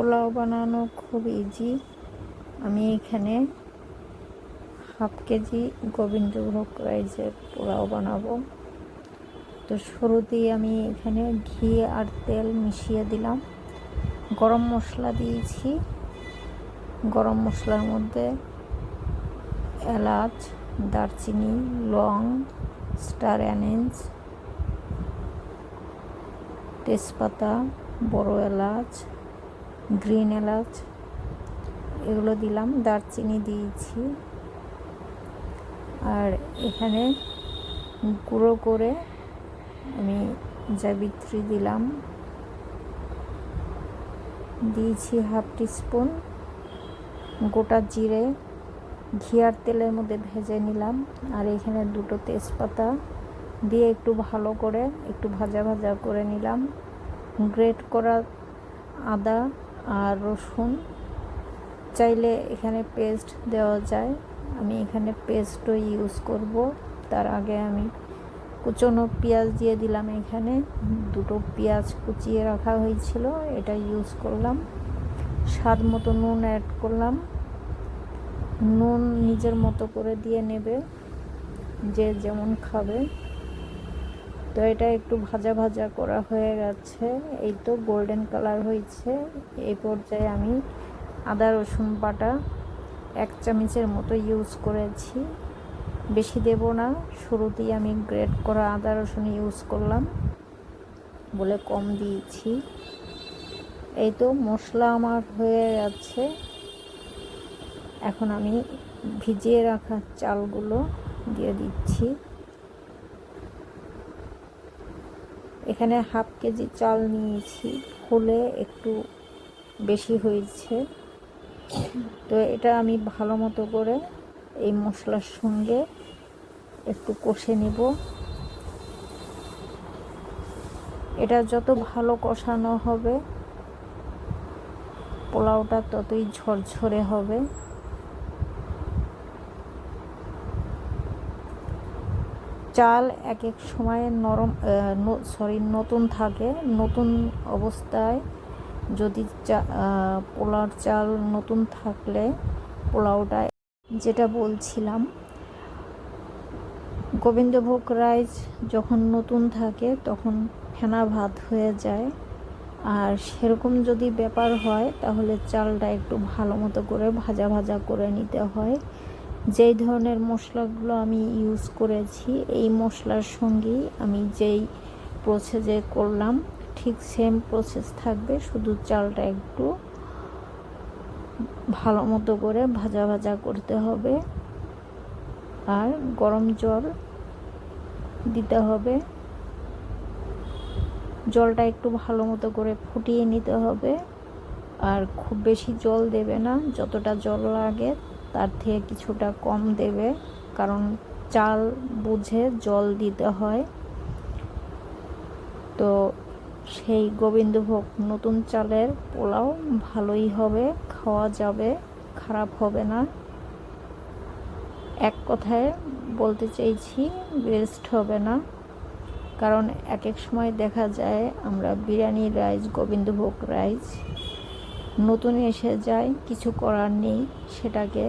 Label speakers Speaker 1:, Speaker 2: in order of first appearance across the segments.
Speaker 1: পোলাও বানানো খুব ইজি আমি এখানে হাফ কেজি গোবিন্দভোগ রাইসের পোলাও বানাবো। তো শুরুতেই আমি এখানে ঘি আর তেল মিশিয়ে দিলাম। গরম মশলা দিয়েছি। গরম মশলার মধ্যে এলাচ, দারচিনি, লং স্টার অ্যানেন্স তেজপাতা, বড় এলাচ গ্রিন এলাচ, এগুলো দিলাম, দারচিনি দিয়েছি। আর এখানে গুঁড়ো করে আমি জাবিত্রী দিলাম। দিয়েছি হাফ টিস্পুন গোটা জিরে ঘি আর তেলের মধ্যে ভেজে নিলাম। আর এখানে দুটো তেজপাতা দিয়ে একটু ভালো করে একটু ভাজা ভাজা করে নিলাম। গ্রেট করা আদা আর রসুন চাইলে এখানে পেস্ট দেওয়া যায়। আমি এখানে পেস্টও ইউজ করব। তার আগে আমি কুচনো পেঁয়াজ দিয়ে দিলাম এখানে। দুটো পেঁয়াজ কুচিয়ে রাখা হয়েছিল, এটা ইউজ করলাম। স্বাদ মতো নুন অ্যাড করলাম। নুন নিজের মতো করে দিয়ে নেবে, যে যেমন খাবে। তো এটা একটু ভাজা ভাজা করা হয়ে গেছে। এই তো গোল্ডেন কালার হয়েছে। এই পর্যায়ে আমি আদা, রসুন বাটা এক চামচের মতো ইউজ করেছি। বেশি দেব না, শুরুতেই আমি গ্রেট করা আদা, রসুন ইউজ করলাম বলে কম দিয়েছি। এই তো মশলা আমার হয়ে যাচ্ছে এখন আমি ভিজিয়ে রাখা চালগুলো দিয়ে দিচ্ছি। এখানে হাফ কেজি চাল নিয়েছি ফুলে একটু বেশি হয়েছে। তো এটা আমি ভালো মতো করে এই মশলার সঙ্গে একটু কষে নেব। এটা যত ভালো কষানো হবে, পোলাওটা ততই ঝরঝরে হবে। চাল এক এক সময় নরম সরি নতুন থাকে, নতুন অবস্থায় যদি চা পোলাওর চাল নতুন থাকলে পোলাওটা, যেটা বলছিলাম, গোবিন্দভোগ রাইস যখন নতুন থাকে তখন ফেনা ভাত হয়ে যায়। আর সেরকম যদি ব্যাপার হয় তাহলে চালটা একটু ভালো মতো করে ভাজা ভাজা করে নিতে হয়। যেই ধরনের মশলাগুলো আমি ইউজ করেছি, এই মশলার সঙ্গেই আমি যেই প্রসেসে করলাম, ঠিক সেম প্রসেস থাকবে, শুধু চালটা একটু ভালো মতো করে ভাজা ভাজা করতে হবে। আর গরম জল দিতে হবে। জলটা একটু ভালো মতো করে ফুটিয়ে নিতে হবে। আর খুব বেশি জল দেবে না, যতটা জল লাগে তার থেকে কিছুটা কম দেবে, কারণ চাল বুঝে জল দিতে হয়। তো সেই গোবিন্দভোগ নতুন চালের পোলাও ভালোই হবে, খাওয়া যাবে, খারাপ হবে না। এক কথায় বলতে চাইছি বেস্ট হবে না। কারণ এক এক সময় দেখা যায় আমরা বিরিয়ানি রাইস গোবিন্দভোগ রাইস নতুন এসে যায়, কিছু করার নেই, সেটাকে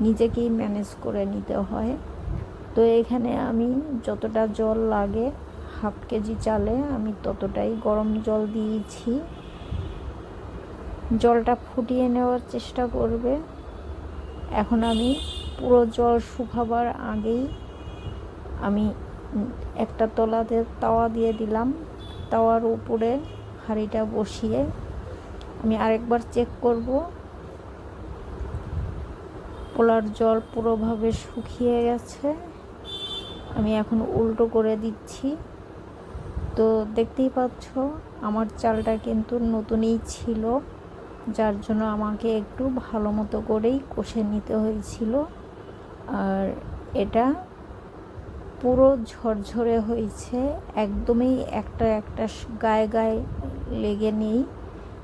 Speaker 1: নিজেকেই ম্যানেজ করে নিতে হয়। তো এখানে আমি যতটা জল লাগে, হাফ কেজি চালে আমি ততটাই গরম জল দিয়েছি। জলটা ফুটিয়ে নেওয়ার চেষ্টা করবে। এখন আমি পুরো জল শুকাবার আগেই আমি একটা তলাতে তাওয়া দিয়ে দিলাম। তাওয়ার উপরে হাঁড়িটা বসিয়ে আমি আরেকবার চেক করব। পোলার জল পুরোভাবে শুকিয়ে গেছে। আমি এখন উল্টো করে দিচ্ছি। তো দেখতেই পাচ্ছ, আমার চালটা কিন্তু নতুনই ছিল, যার জন্য আমাকে একটু ভালো মতো করেই কষে নিতে হয়েছিল। আর এটা পুরো ঝরঝরে হয়েছে, একদমই একটা একটা গায়ে গায়ে লেগে নেই।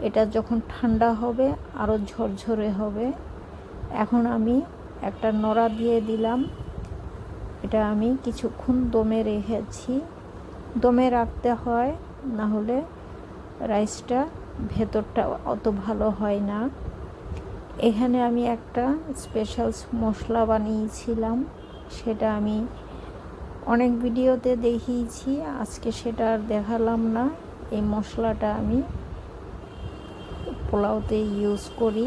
Speaker 1: এটা যখন ঠান্ডা হবে আরও ঝরঝরে হবে, এখন আমি একটা নড়া দিয়ে দিলাম। এটা আমি কিছুক্ষণ দমে রেখেছি। দমে রাখতে হয়, না হলে রাইসটা ভেতরটা অত ভালো হয় না। এখানে আমি একটা স্পেশাল মশলা বানিয়েছিলাম, সেটা আমি অনেক ভিডিওতে দেখিয়েছি, আজকে সেটা আর দেখালাম না। এই মশলাটা আমি পোলাওতে ইউজ করি।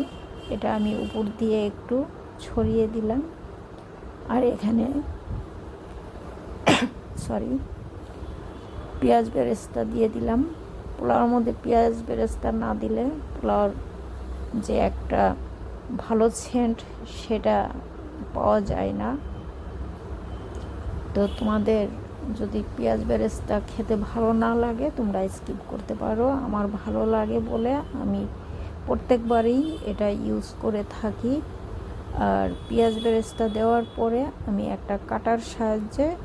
Speaker 1: এটা আমি উপর দিয়ে একটু ছড়িয়ে দিলাম। আর এখানে সরি পেঁয়াজ বেরেস্তা দিয়ে দিলাম। পোলাওর মধ্যে পেঁয়াজ বেরেস্তা না দিলে পোলাওর যে একটা ভালো সেন্ট সেটা পাওয়া যায় না। তো তোমাদের যদি পেঁয়াজ বেরেস্তা খেতে ভালো না লাগে, তোমরা স্কিপ করতে পারো। আমার ভালো লাগে বলে আমি প্রত্যেকবারই এটা ইউজ করে থাকি। আর পেঁয়াজ বেরেস্তা দেওয়ার পরে আমি একটা কাটার সাহায্যে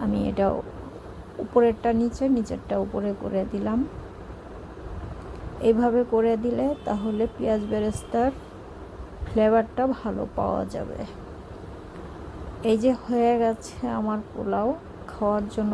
Speaker 1: আমি এটা উপরেরটা নিচে, নিচেরটা উপরে করে দিলাম। এইভাবে করে দিলে তাহলে পেঁয়াজ বেরেস্তার ফ্লেভারটা ভালো পাওয়া যাবে। এই যে হয়ে গেছে আমার পোলাও, খাওয়ার জন্য